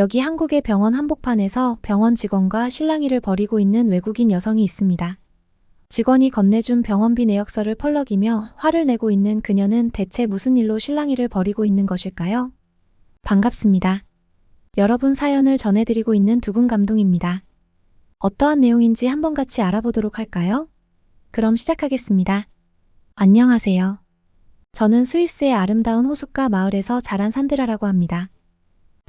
여기 한국의 병원 한복판에서 병원 직원과 실랑이를 벌이고 있는 외국인 여성이 있습니다. 직원이 건네준 병원비 내역서를 펄럭이며 화를 내고 있는 그녀는 대체 무슨 일로 실랑이를 벌이고 있는 것일까요? 반갑습니다. 여러분 사연을 전해드리고 있는 두근 감동입니다. 어떠한 내용인지 한번 같이 알아보도록 할까요? 그럼 시작하겠습니다. 안녕하세요. 저는 스위스의 아름다운 호숫가 마을에서 자란 산드라라고 합니다.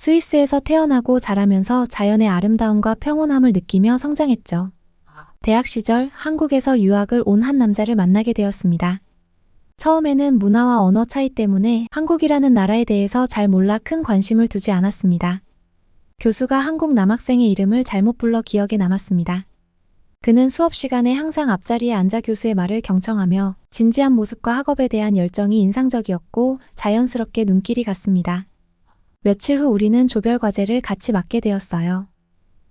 스위스에서 태어나고 자라면서 자연의 아름다움과 평온함을 느끼며 성장했죠. 대학 시절 한국에서 유학을 온 한 남자를 만나게 되었습니다. 처음에는 문화와 언어 차이 때문에 한국이라는 나라에 대해서 잘 몰라 큰 관심을 두지 않았습니다. 교수가 한국 남학생의 이름을 잘못 불러 기억에 남았습니다. 그는 수업 시간에 항상 앞자리에 앉아 교수의 말을 경청하며 진지한 모습과 학업에 대한 열정이 인상적이었고 자연스럽게 눈길이 갔습니다. 며칠 후 우리는 조별 과제를 같이 맡게 되었어요.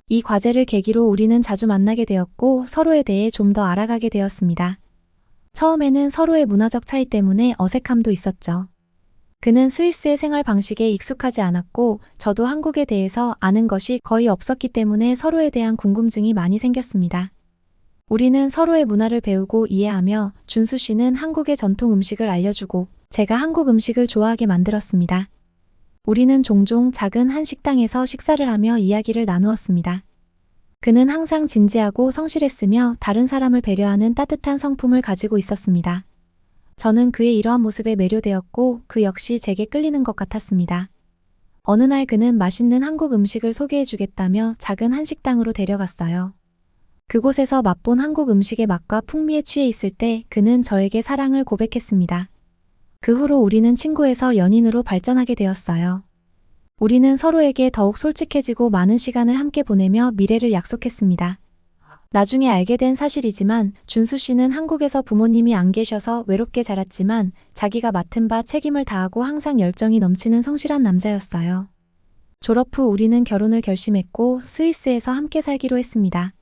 이 과제를 계기로 우리는 자주 만나게 되었고 서로에 대해 좀 더 알아가게 되었습니다. 처음에는 서로의 문화적 차이 때문에 어색함도 있었죠. 그는 스위스의 생활 방식에 익숙하지 않았고 저도 한국에 대해서 아는 것이 거의 없었기 때문에 서로에 대한 궁금증이 많이 생겼습니다. 우리는 서로의 문화를 배우고 이해하며 준수 씨는 한국의 전통 음식을 알려주고 제가 한국 음식을 좋아하게 만들었습니다. 우리는 종종 작은 한 식당에서 식사를 하며 이야기를 나누었습니다. 그는 항상 진지하고 성실했으며 다른 사람을 배려하는 따뜻한 성품을 가지고 있었습니다. 저는 그의 이러한 모습에 매료되었고 그 역시 제게 끌리는 것 같았습니다. 어느 날 그는 맛있는 한국 음식을 소개해 주겠다며 작은 한식당으로 데려갔어요. 그곳에서 맛본 한국 음식의 맛과 풍미에 취해 있을 때 그는 저에게 사랑을 고백했습니다. 그 후로 우리는 친구에서 연인으로 발전하게 되었어요. 우리는 서로에게 더욱 솔직해지고 많은 시간을 함께 보내며 미래를 약속했습니다. 나중에 알게 된 사실이지만 준수 씨는 한국에서 부모님이 안 계셔서 외롭게 자랐지만 자기가 맡은 바 책임을 다하고 항상 열정이 넘치는 성실한 남자였어요. 졸업 후 우리는 결혼을 결심했고 스위스에서 함께 살기로 했습니다.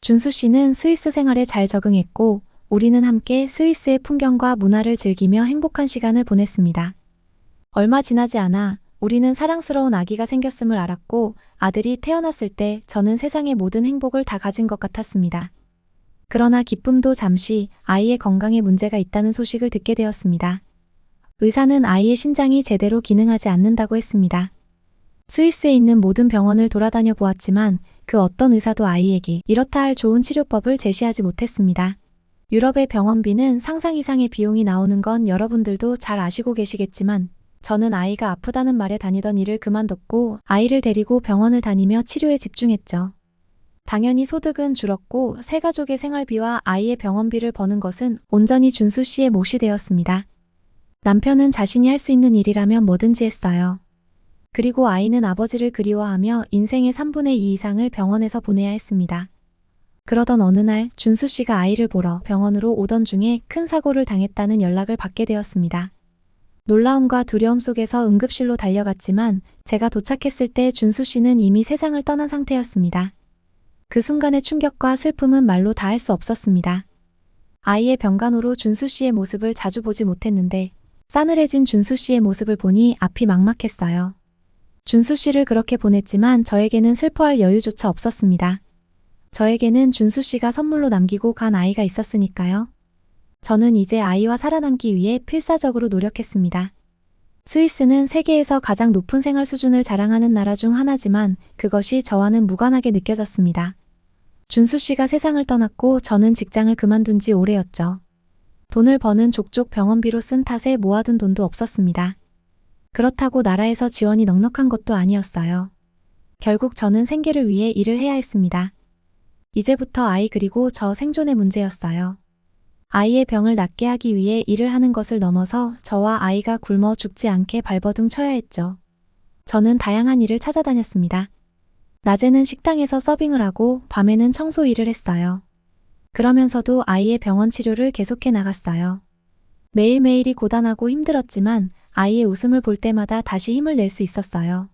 준수 씨는 스위스 생활에 잘 적응했고 우리는 함께 스위스의 풍경과 문화를 즐기며 행복한 시간을 보냈습니다. 얼마 지나지 않아 우리는 사랑스러운 아기가 생겼음을 알았고 아들이 태어났을 때 저는 세상의 모든 행복을 다 가진 것 같았습니다. 그러나 기쁨도 잠시 아이의 건강에 문제가 있다는 소식을 듣게 되었습니다. 의사는 아이의 신장이 제대로 기능하지 않는다고 했습니다. 스위스에 있는 모든 병원을 돌아다녀 보았지만 그 어떤 의사도 아이에게 이렇다 할 좋은 치료법을 제시하지 못했습니다. 유럽의 병원비는 상상 이상의 비용이 나오는 건 여러분들도 잘 아시고 계시겠지만 저는 아이가 아프다는 말에 다니던 일을 그만뒀고 아이를 데리고 병원을 다니며 치료에 집중했죠. 당연히 소득은 줄었고 새 가족의 생활비와 아이의 병원비를 버는 것은 온전히 준수 씨의 몫이 되었습니다. 남편은 자신이 할 수 있는 일이라면 뭐든지 했어요. 그리고 아이는 아버지를 그리워하며 인생의 3분의 2 이상을 병원에서 보내야 했습니다. 그러던 어느 날 준수 씨가 아이를 보러 병원으로 오던 중에 큰 사고를 당했다는 연락을 받게 되었습니다. 놀라움과 두려움 속에서 응급실로 달려갔지만 제가 도착했을 때 준수 씨는 이미 세상을 떠난 상태였습니다. 그 순간의 충격과 슬픔은 말로 다 할 수 없었습니다. 아이의 병간호로 준수 씨의 모습을 자주 보지 못했는데 싸늘해진 준수 씨의 모습을 보니 앞이 막막했어요. 준수 씨를 그렇게 보냈지만 저에게는 슬퍼할 여유조차 없었습니다. 저에게는 준수 씨가 선물로 남기고 간 아이가 있었으니까요. 저는 이제 아이와 살아남기 위해 필사적으로 노력했습니다. 스위스는 세계에서 가장 높은 생활 수준을 자랑하는 나라 중 하나지만 그것이 저와는 무관하게 느껴졌습니다. 준수 씨가 세상을 떠났고 저는 직장을 그만둔 지 오래였죠. 돈을 버는 족족 병원비로 쓴 탓에 모아둔 돈도 없었습니다. 그렇다고 나라에서 지원이 넉넉한 것도 아니었어요. 결국 저는 생계를 위해 일을 해야 했습니다. 이제부터 아이 그리고 저 생존의 문제였어요. 아이의 병을 낫게 하기 위해 일을 하는 것을 넘어서 저와 아이가 굶어 죽지 않게 발버둥 쳐야 했죠. 저는 다양한 일을 찾아다녔습니다. 낮에는 식당에서 서빙을 하고 밤에는 청소 일을 했어요. 그러면서도 아이의 병원 치료를 계속해 나갔어요. 매일매일이 고단하고 힘들었지만 아이의 웃음을 볼 때마다 다시 힘을 낼 수 있었어요.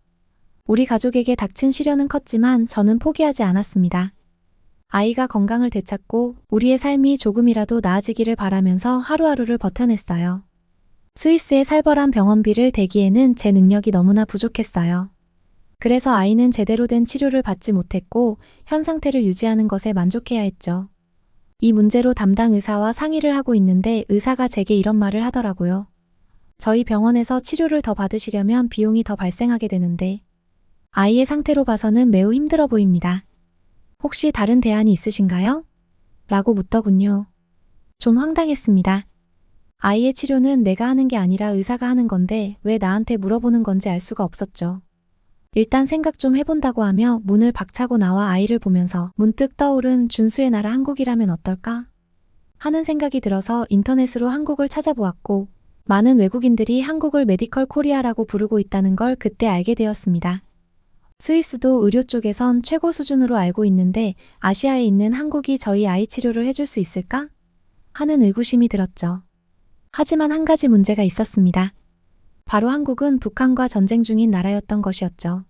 우리 가족에게 닥친 시련은 컸지만 저는 포기하지 않았습니다. 아이가 건강을 되찾고 우리의 삶이 조금이라도 나아지기를 바라면서 하루하루를 버텨냈어요. 스위스의 살벌한 병원비를 대기에는 제 능력이 너무나 부족했어요. 그래서 아이는 제대로 된 치료를 받지 못했고 현 상태를 유지하는 것에 만족해야 했죠. 이 문제로 담당 의사와 상의를 하고 있는데 의사가 제게 이런 말을 하더라고요. 저희 병원에서 치료를 더 받으시려면 비용이 더 발생하게 되는데 아이의 상태로 봐서는 매우 힘들어 보입니다. 혹시 다른 대안이 있으신가요? 라고 묻더군요. 좀 황당했습니다. 아이의 치료는 내가 하는 게 아니라 의사가 하는 건데 왜 나한테 물어보는 건지 알 수가 없었죠. 일단 생각 좀 해본다고 하며 문을 박차고 나와 아이를 보면서 문득 떠오른 준수의 나라 한국이라면 어떨까? 하는 생각이 들어서 인터넷으로 한국을 찾아보았고 많은 외국인들이 한국을 메디컬 코리아라고 부르고 있다는 걸 그때 알게 되었습니다. 스위스도 의료 쪽에선 최고 수준으로 알고 있는데 아시아에 있는 한국이 저희 아이 치료를 해줄 수 있을까? 하는 의구심이 들었죠. 하지만 한 가지 문제가 있었습니다. 바로 한국은 북한과 전쟁 중인 나라였던 것이었죠.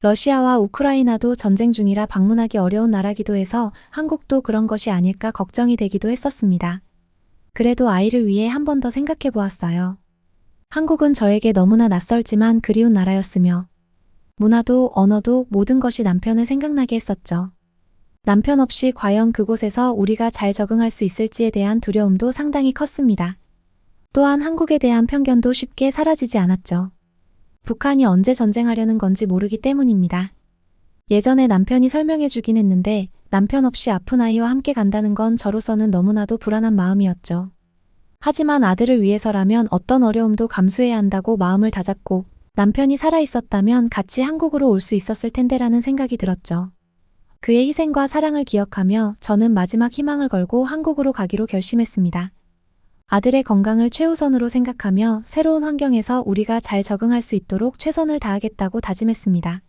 러시아와 우크라이나도 전쟁 중이라 방문하기 어려운 나라기도 해서 한국도 그런 것이 아닐까 걱정이 되기도 했었습니다. 그래도 아이를 위해 한 번 더 생각해 보았어요. 한국은 저에게 너무나 낯설지만 그리운 나라였으며 문화도 언어도 모든 것이 남편을 생각나게 했었죠. 남편 없이 과연 그곳에서 우리가 잘 적응할 수 있을지에 대한 두려움도 상당히 컸습니다. 또한 한국에 대한 편견도 쉽게 사라지지 않았죠. 북한이 언제 전쟁하려는 건지 모르기 때문입니다. 예전에 남편이 설명해 주긴 했는데 남편 없이 아픈 아이와 함께 간다는 건 저로서는 너무나도 불안한 마음이었죠. 하지만 아들을 위해서라면 어떤 어려움도 감수해야 한다고 마음을 다잡고 남편이 살아 있었다면 같이 한국으로 올 수 있었을 텐데라는 생각이 들었죠. 그의 희생과 사랑을 기억하며 저는 마지막 희망을 걸고 한국으로 가기로 결심했습니다. 아들의 건강을 최우선으로 생각하며 새로운 환경에서 우리가 잘 적응할 수 있도록 최선을 다하겠다고 다짐했습니다.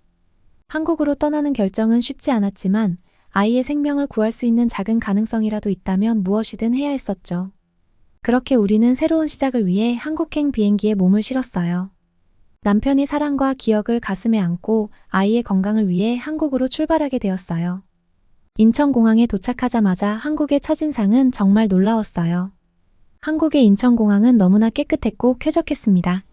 한국으로 떠나는 결정은 쉽지 않았지만 아이의 생명을 구할 수 있는 작은 가능성이라도 있다면 무엇이든 해야 했었죠. 그렇게 우리는 새로운 시작을 위해 한국행 비행기에 몸을 실었어요. 남편이 사랑과 기억을 가슴에 안고 아이의 건강을 위해 한국으로 출발하게 되었어요. 인천공항에 도착하자마자 한국의 첫인상은 정말 놀라웠어요. 한국의 인천공항은 너무나 깨끗했고 쾌적했습니다.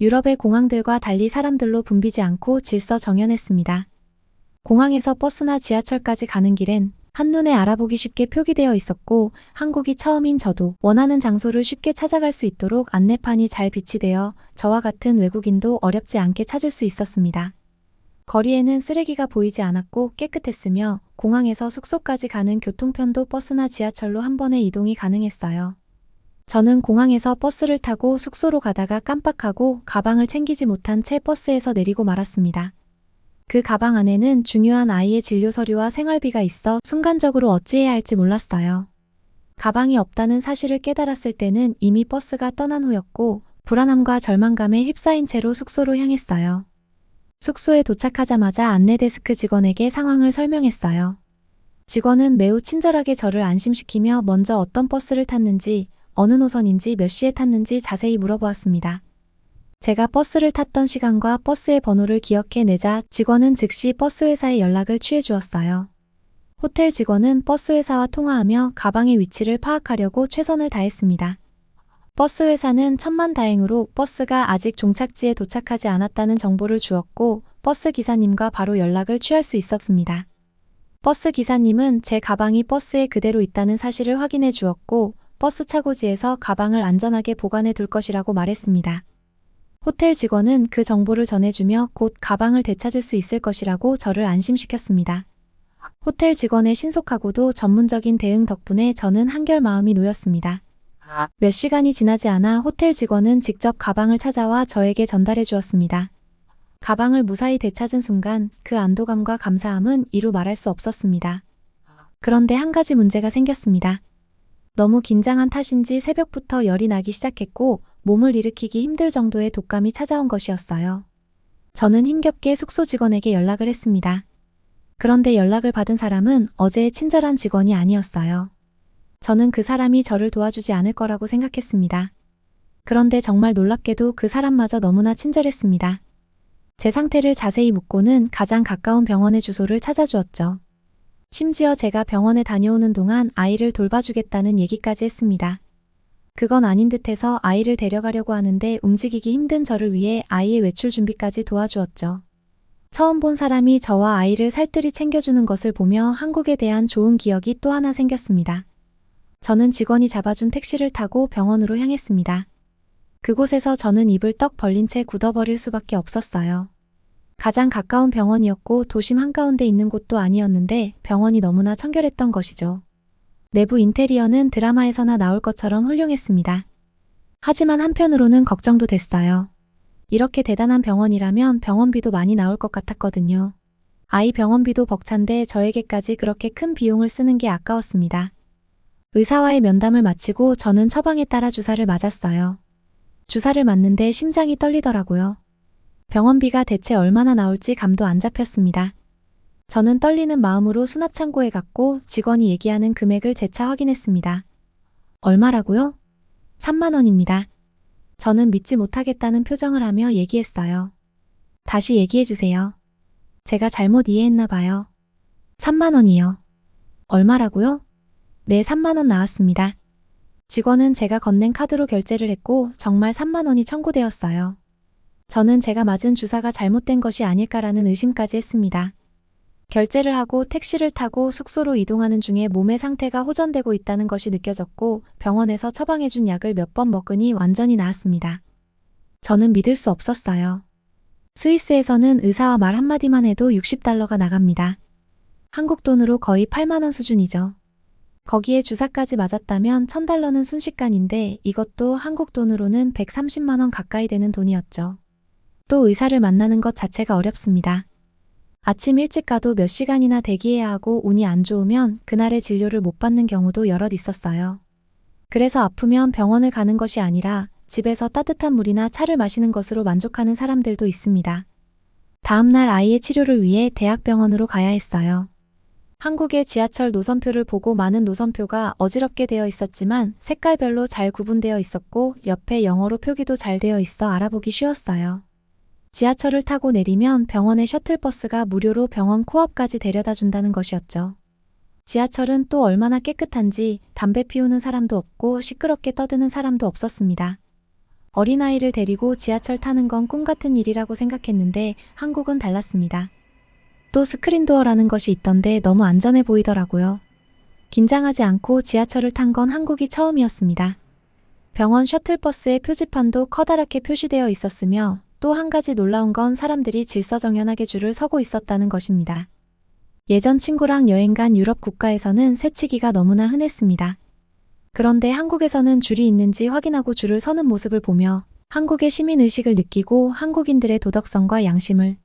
유럽의 공항들과 달리 사람들로 붐비지 않고 질서 정연했습니다. 공항에서 버스나 지하철까지 가는 길엔 한눈에 알아보기 쉽게 표기되어 있었고 한국이 처음인 저도 원하는 장소를 쉽게 찾아갈 수 있도록 안내판이 잘 비치되어 저와 같은 외국인도 어렵지 않게 찾을 수 있었습니다. 거리에는 쓰레기가 보이지 않았고 깨끗했으며 공항에서 숙소까지 가는 교통편도 버스나 지하철로 한 번에 이동이 가능했어요. 저는 공항에서 버스를 타고 숙소로 가다가 깜빡하고 가방을 챙기지 못한 채 버스에서 내리고 말았습니다. 그 가방 안에는 중요한 아이의 진료 서류와 생활비가 있어 순간적으로 어찌해야 할지 몰랐어요. 가방이 없다는 사실을 깨달았을 때는 이미 버스가 떠난 후였고 불안함과 절망감에 휩싸인 채로 숙소로 향했어요. 숙소에 도착하자마자 안내데스크 직원에게 상황을 설명했어요. 직원은 매우 친절하게 저를 안심시키며 먼저 어떤 버스를 탔는지, 어느 노선인지 몇 시에 탔는지 자세히 물어보았습니다. 제가 버스를 탔던 시간과 버스의 번호를 기억해 내자 직원은 즉시 버스 회사에 연락을 취해 주었어요. 호텔 직원은 버스 회사와 통화하며 가방의 위치를 파악하려고 최선을 다했습니다. 버스 회사는 천만 다행으로 버스가 아직 종착지에 도착하지 않았다는 정보를 주었고 버스 기사님과 바로 연락을 취할 수 있었습니다. 버스 기사님은 제 가방이 버스에 그대로 있다는 사실을 확인해 주었고 버스 차고지에서 가방을 안전하게 보관해 둘 것이라고 말했습니다. 호텔 직원은 그 정보를 전해주며 곧 가방을 되찾을 수 있을 것이라고 저를 안심시켰습니다. 호텔 직원의 신속하고도 전문적인 대응 덕분에 저는 한결 마음이 놓였습니다. 몇 시간이 지나지 않아 호텔 직원은 직접 가방을 찾아와 저에게 전달해 주었습니다. 가방을 무사히 되찾은 순간 그 안도감과 감사함은 이루 말할 수 없었습니다. 그런데 한 가지 문제가 생겼습니다. 너무 긴장한 탓인지 새벽부터 열이 나기 시작했고 몸을 일으키기 힘들 정도의 독감이 찾아온 것이었어요. 저는 힘겹게 숙소 직원에게 연락을 했습니다. 그런데 연락을 받은 사람은 어제의 친절한 직원이 아니었어요. 저는 그 사람이 저를 도와주지 않을 거라고 생각했습니다. 그런데 정말 놀랍게도 그 사람마저 너무나 친절했습니다. 제 상태를 자세히 묻고는 가장 가까운 병원의 주소를 찾아주었죠. 심지어 제가 병원에 다녀오는 동안 아이를 돌봐주겠다는 얘기까지 했습니다. 그건 아닌 듯해서 아이를 데려가려고 하는데 움직이기 힘든 저를 위해 아이의 외출 준비까지 도와주었죠. 처음 본 사람이 저와 아이를 살뜰히 챙겨주는 것을 보며 한국에 대한 좋은 기억이 또 하나 생겼습니다. 저는 직원이 잡아준 택시를 타고 병원으로 향했습니다. 그곳에서 저는 입을 떡 벌린 채 굳어버릴 수밖에 없었어요. 가장 가까운 병원이었고 도심 한가운데 있는 곳도 아니었는데 병원이 너무나 청결했던 것이죠. 내부 인테리어는 드라마에서나 나올 것처럼 훌륭했습니다. 하지만 한편으로는 걱정도 됐어요. 이렇게 대단한 병원이라면 병원비도 많이 나올 것 같았거든요. 아이 병원비도 벅찬데 저에게까지 그렇게 큰 비용을 쓰는 게 아까웠습니다. 의사와의 면담을 마치고 저는 처방에 따라 주사를 맞았어요. 주사를 맞는데 심장이 떨리더라고요. 병원비가 대체 얼마나 나올지 감도 안 잡혔습니다. 저는 떨리는 마음으로 수납창고에 갔고 직원이 얘기하는 금액을 재차 확인했습니다. 얼마라고요? 3만 원입니다. 저는 믿지 못하겠다는 표정을 하며 얘기했어요. 다시 얘기해 주세요. 제가 잘못 이해했나 봐요. 3만 원이요. 얼마라고요? 네, 3만 원 나왔습니다. 직원은 제가 건넨 카드로 결제를 했고 정말 3만 원이 청구되었어요. 저는 제가 맞은 주사가 잘못된 것이 아닐까라는 의심까지 했습니다. 결제를 하고 택시를 타고 숙소로 이동하는 중에 몸의 상태가 호전되고 있다는 것이 느껴졌고 병원에서 처방해준 약을 몇 번 먹으니 완전히 나았습니다. 저는 믿을 수 없었어요. 스위스에서는 의사와 말 한마디만 해도 60달러가 나갑니다. 한국 돈으로 거의 8만원 수준이죠. 거기에 주사까지 맞았다면 1000달러는 순식간인데 이것도 한국 돈으로는 130만원 가까이 되는 돈이었죠. 또 의사를 만나는 것 자체가 어렵습니다. 아침 일찍 가도 몇 시간이나 대기해야 하고 운이 안 좋으면 그날의 진료를 못 받는 경우도 여럿 있었어요. 그래서 아프면 병원을 가는 것이 아니라 집에서 따뜻한 물이나 차를 마시는 것으로 만족하는 사람들도 있습니다. 다음날 아이의 치료를 위해 대학병원으로 가야 했어요. 한국의 지하철 노선표를 보고 많은 노선표가 어지럽게 되어 있었지만 색깔별로 잘 구분되어 있었고 옆에 영어로 표기도 잘 되어 있어 알아보기 쉬웠어요. 지하철을 타고 내리면 병원의 셔틀버스가 무료로 병원 코앞까지 데려다 준다는 것이었죠. 지하철은 또 얼마나 깨끗한지 담배 피우는 사람도 없고 시끄럽게 떠드는 사람도 없었습니다. 어린아이를 데리고 지하철 타는 건 꿈 같은 일이라고 생각했는데 한국은 달랐습니다. 또 스크린도어라는 것이 있던데 너무 안전해 보이더라고요. 긴장하지 않고 지하철을 탄 건 한국이 처음이었습니다. 병원 셔틀버스의 표지판도 커다랗게 표시되어 있었으며 또 한 가지 놀라운 건 사람들이 질서정연하게 줄을 서고 있었다는 것입니다. 예전 친구랑 여행 간 유럽 국가에서는 새치기가 너무나 흔했습니다. 그런데 한국에서는 줄이 있는지 확인하고 줄을 서는 모습을 보며 한국의 시민의식을 느끼고 한국인들의 도덕성과 양심을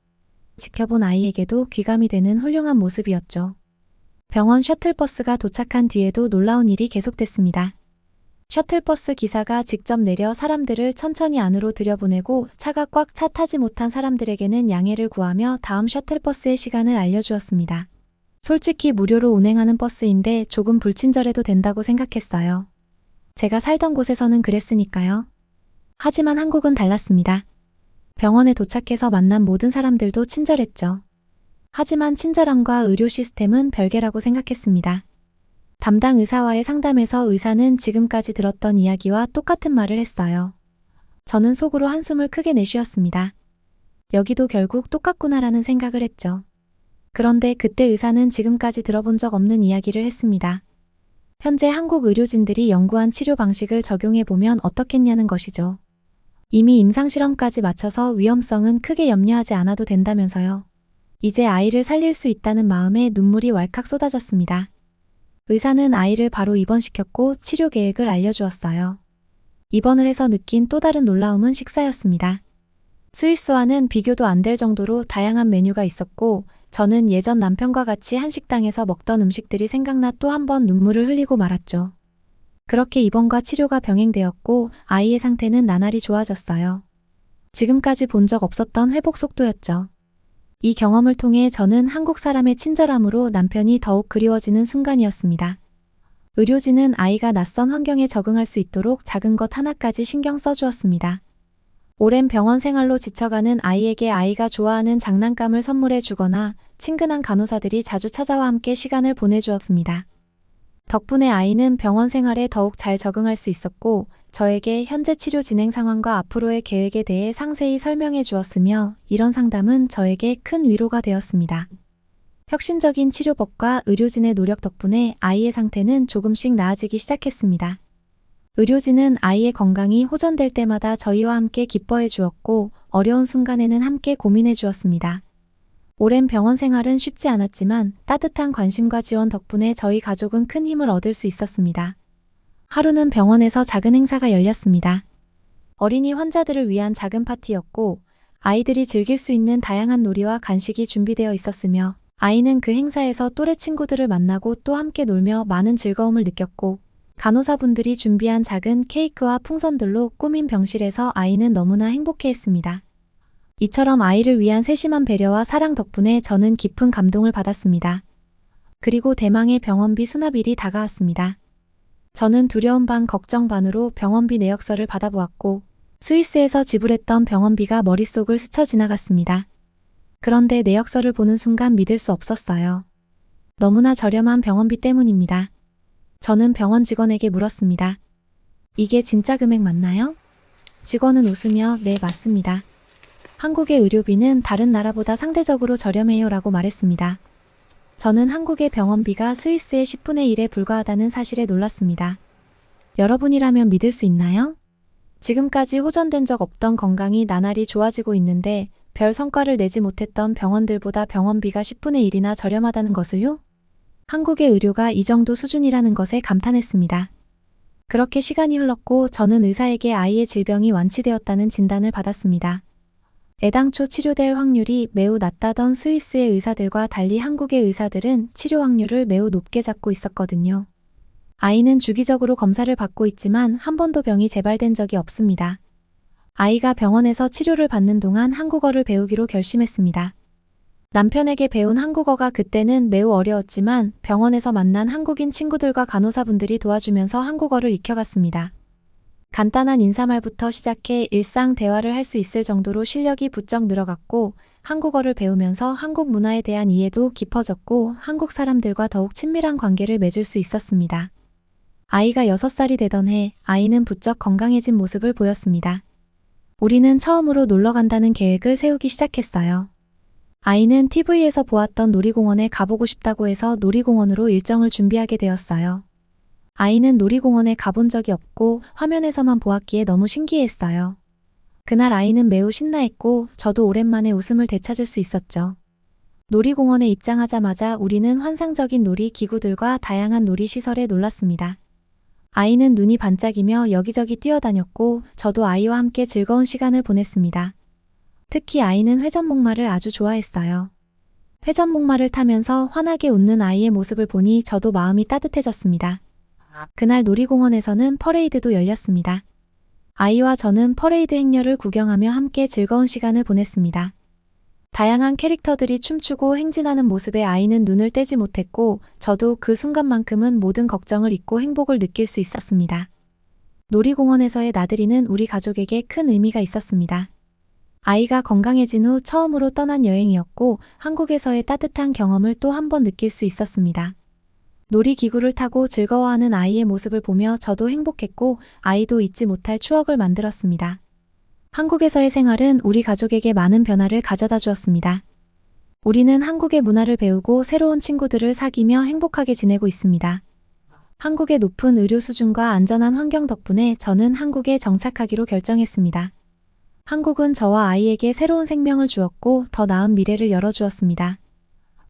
지켜본 아이에게도 귀감이 되는 훌륭한 모습이었죠. 병원 셔틀버스가 도착한 뒤에도 놀라운 일이 계속됐습니다. 셔틀버스 기사가 직접 내려 사람들을 천천히 안으로 들여보내고 차가 꽉 차 타지 못한 사람들에게는 양해를 구하며 다음 셔틀버스의 시간을 알려주었습니다. 솔직히 무료로 운행하는 버스인데 조금 불친절해도 된다고 생각했어요. 제가 살던 곳에서는 그랬으니까요. 하지만 한국은 달랐습니다. 병원에 도착해서 만난 모든 사람들도 친절했죠. 하지만 친절함과 의료 시스템은 별개라고 생각했습니다. 담당 의사와의 상담에서 의사는 지금까지 들었던 이야기와 똑같은 말을 했어요. 저는 속으로 한숨을 크게 내쉬었습니다. 여기도 결국 똑같구나라는 생각을 했죠. 그런데 그때 의사는 지금까지 들어본 적 없는 이야기를 했습니다. 현재 한국 의료진들이 연구한 치료 방식을 적용해 보면 어떻겠냐는 것이죠. 이미 임상실험까지 마쳐서 위험성은 크게 염려하지 않아도 된다면서요. 이제 아이를 살릴 수 있다는 마음에 눈물이 왈칵 쏟아졌습니다. 의사는 아이를 바로 입원시켰고 치료 계획을 알려주었어요. 입원을 해서 느낀 또 다른 놀라움은 식사였습니다. 스위스와는 비교도 안 될 정도로 다양한 메뉴가 있었고 저는 예전 남편과 같이 한식당에서 먹던 음식들이 생각나 또 한 번 눈물을 흘리고 말았죠. 그렇게 입원과 치료가 병행되었고 아이의 상태는 나날이 좋아졌어요. 지금까지 본 적 없었던 회복 속도였죠. 이 경험을 통해 저는 한국 사람의 친절함으로 남편이 더욱 그리워지는 순간이었습니다. 의료진은 아이가 낯선 환경에 적응할 수 있도록 작은 것 하나까지 신경 써주었습니다. 오랜 병원 생활로 지쳐가는 아이에게 아이가 좋아하는 장난감을 선물해 주거나 친근한 간호사들이 자주 찾아와 함께 시간을 보내주었습니다. 덕분에 아이는 병원 생활에 더욱 잘 적응할 수 있었고 저에게 현재 치료 진행 상황과 앞으로의 계획에 대해 상세히 설명해 주었으며 이런 상담은 저에게 큰 위로가 되었습니다. 혁신적인 치료법과 의료진의 노력 덕분에 아이의 상태는 조금씩 나아지기 시작했습니다. 의료진은 아이의 건강이 호전될 때마다 저희와 함께 기뻐해 주었고 어려운 순간에는 함께 고민해 주었습니다. 오랜 병원 생활은 쉽지 않았지만 따뜻한 관심과 지원 덕분에 저희 가족은 큰 힘을 얻을 수 있었습니다. 하루는 병원에서 작은 행사가 열렸습니다. 어린이 환자들을 위한 작은 파티였고 아이들이 즐길 수 있는 다양한 놀이와 간식이 준비되어 있었으며 아이는 그 행사에서 또래 친구들을 만나고 또 함께 놀며 많은 즐거움을 느꼈고 간호사분들이 준비한 작은 케이크와 풍선들로 꾸민 병실에서 아이는 너무나 행복해 했습니다. 이처럼 아이를 위한 세심한 배려와 사랑 덕분에 저는 깊은 감동을 받았습니다. 그리고 대망의 병원비 수납일이 다가왔습니다. 저는 두려움 반 걱정 반으로 병원비 내역서를 받아보았고 스위스에서 지불했던 병원비가 머릿속을 스쳐 지나갔습니다. 그런데 내역서를 보는 순간 믿을 수 없었어요. 너무나 저렴한 병원비 때문입니다. 저는 병원 직원에게 물었습니다. 이게 진짜 금액 맞나요? 직원은 웃으며 네, 맞습니다. 한국의 의료비는 다른 나라보다 상대적으로 저렴해요 라고 말했습니다. 저는 한국의 병원비가 스위스의 10분의 1에 불과하다는 사실에 놀랐습니다. 여러분이라면 믿을 수 있나요? 지금까지 호전된 적 없던 건강이 나날이 좋아지고 있는데 별 성과를 내지 못했던 병원들보다 병원비가 10분의 1이나 저렴하다는 것을요? 한국의 의료가 이 정도 수준이라는 것에 감탄했습니다. 그렇게 시간이 흘렀고 저는 의사에게 아이의 질병이 완치되었다는 진단을 받았습니다. 애당초 치료될 확률이 매우 낮다던 스위스의 의사들과 달리 한국의 의사들은 치료 확률을 매우 높게 잡고 있었거든요. 아이는 주기적으로 검사를 받고 있지만 한 번도 병이 재발된 적이 없습니다. 아이가 병원에서 치료를 받는 동안 한국어를 배우기로 결심했습니다. 남편에게 배운 한국어가 그때는 매우 어려웠지만 병원에서 만난 한국인 친구들과 간호사분들이 도와주면서 한국어를 익혀갔습니다. 간단한 인사말부터 시작해 일상 대화를 할 수 있을 정도로 실력이 부쩍 늘어갔고 한국어를 배우면서 한국 문화에 대한 이해도 깊어졌고 한국 사람들과 더욱 친밀한 관계를 맺을 수 있었습니다. 아이가 6살이 되던 해 아이는 부쩍 건강해진 모습을 보였습니다. 우리는 처음으로 놀러 간다는 계획을 세우기 시작했어요. 아이는 TV에서 보았던 놀이공원에 가보고 싶다고 해서 놀이공원으로 일정을 준비하게 되었어요. 아이는 놀이공원에 가본 적이 없고 화면에서만 보았기에 너무 신기했어요. 그날 아이는 매우 신나했고 저도 오랜만에 웃음을 되찾을 수 있었죠. 놀이공원에 입장하자마자 우리는 환상적인 놀이 기구들과 다양한 놀이 시설에 놀랐습니다. 아이는 눈이 반짝이며 여기저기 뛰어다녔고 저도 아이와 함께 즐거운 시간을 보냈습니다. 특히 아이는 회전목마를 아주 좋아했어요. 회전목마를 타면서 환하게 웃는 아이의 모습을 보니 저도 마음이 따뜻해졌습니다. 그날 놀이공원에서는 퍼레이드도 열렸습니다. 아이와 저는 퍼레이드 행렬을 구경하며 함께 즐거운 시간을 보냈습니다. 다양한 캐릭터들이 춤추고 행진하는 모습에 아이는 눈을 떼지 못했고 저도 그 순간만큼은 모든 걱정을 잊고 행복을 느낄 수 있었습니다. 놀이공원에서의 나들이는 우리 가족에게 큰 의미가 있었습니다. 아이가 건강해진 후 처음으로 떠난 여행이었고 한국에서의 따뜻한 경험을 또 한 번 느낄 수 있었습니다. 놀이기구를 타고 즐거워하는 아이의 모습을 보며 저도 행복했고 아이도 잊지 못할 추억을 만들었습니다. 한국에서의 생활은 우리 가족에게 많은 변화를 가져다 주었습니다. 우리는 한국의 문화를 배우고 새로운 친구들을 사귀며 행복하게 지내고 있습니다. 한국의 높은 의료 수준과 안전한 환경 덕분에 저는 한국에 정착하기로 결정했습니다. 한국은 저와 아이에게 새로운 생명을 주었고 더 나은 미래를 열어주었습니다.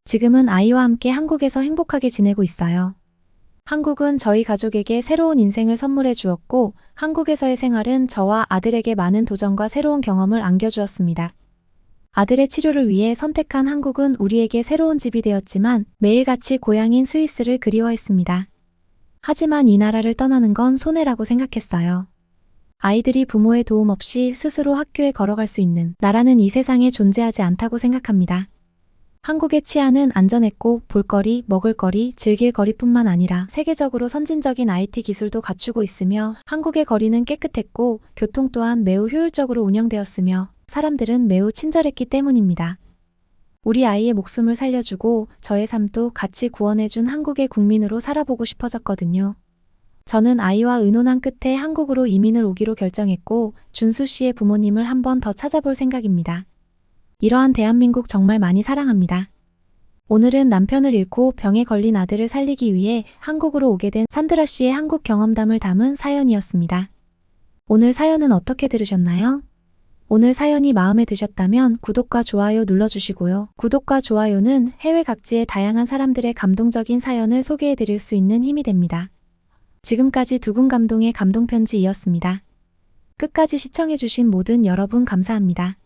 지금은 아이와 함께 한국에서 행복하게 지내고 있어요. 한국은 저희 가족에게 새로운 인생을 선물해 주었고 한국에서의 생활은 저와 아들에게 많은 도전과 새로운 경험을 안겨주었습니다. 아들의 치료를 위해 선택한 한국은 우리에게 새로운 집이 되었지만 매일같이 고향인 스위스를 그리워했습니다. 하지만 이 나라를 떠나는 건 손해라고 생각했어요. 아이들이 부모의 도움 없이 스스로 학교에 걸어갈 수 있는 나라는 이 세상에 존재하지 않다고 생각합니다. 한국의 치안은 안전했고 볼거리, 먹을거리, 즐길거리뿐만 아니라 세계적으로 선진적인 IT 기술도 갖추고 있으며 한국의 거리는 깨끗했고 교통 또한 매우 효율적으로 운영되었으며 사람들은 매우 친절했기 때문입니다. 우리 아이의 목숨을 살려주고 저의 삶도 같이 구원해준 한국의 국민으로 살아보고 싶어졌거든요. 저는 아이와 의논한 끝에 한국으로 이민을 오기로 결정했고 준수 씨의 부모님을 한 번 더 찾아볼 생각입니다. 이러한 대한민국 정말 많이 사랑합니다. 오늘은 남편을 잃고 병에 걸린 아들을 살리기 위해 한국으로 오게 된 산드라 씨의 한국 경험담을 담은 사연이었습니다. 오늘 사연은 어떻게 들으셨나요? 오늘 사연이 마음에 드셨다면 구독과 좋아요 눌러주시고요. 구독과 좋아요는 해외 각지의 다양한 사람들의 감동적인 사연을 소개해 드릴 수 있는 힘이 됩니다. 지금까지 두근 감동의 감동편지이었습니다. 끝까지 시청해주신 모든 여러분 감사합니다.